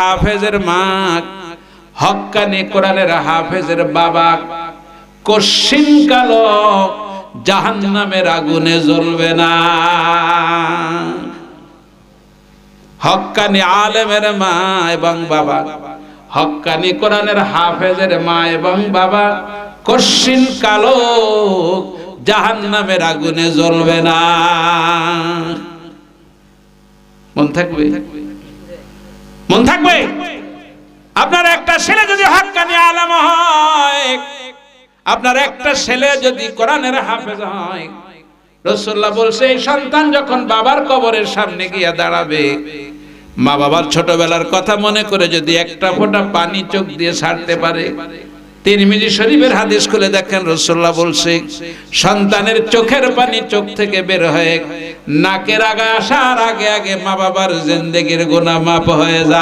হাফেজের মা হক্কানি কোরআনের হাফেজের বাবা কশিন কালো জাহান্নামের আগুনে জ্বলবে না। হক্কানি আলেমের মা এবং বাবা হক্কানি কোরআনের হাফেজের মা এবং বাবা কশিন কালো জাহান্নামের আগুনে জ্বলবে না। মন থাকবে? মন থাকবে? আপনার একটা ছেলে যদি হাক্কানি আলাম হয়, আপনার একটা ছেলে যদি কোরআনের হাফেজ হয় রসুল্লাহ বলছে, এই সন্তান যখন বাবার কবরের সামনে গিয়ে দাঁড়াবে মা বাবার ছোটবেলার কথা মনে করে যদি একটা ফোঁটা পানি চোখ দিয়ে ছাড়তে পারে। তিরমিজি শরীফের হাদিস খুলে দেখেন রসুল্লাহ বলছে, সন্তানের চোখের পানি চোখ থেকে বের হয়ে, নাকের আগে আসার আগে আগে মা বাবার জিন্দেগির গুনাহ মাপ হয়ে যায়।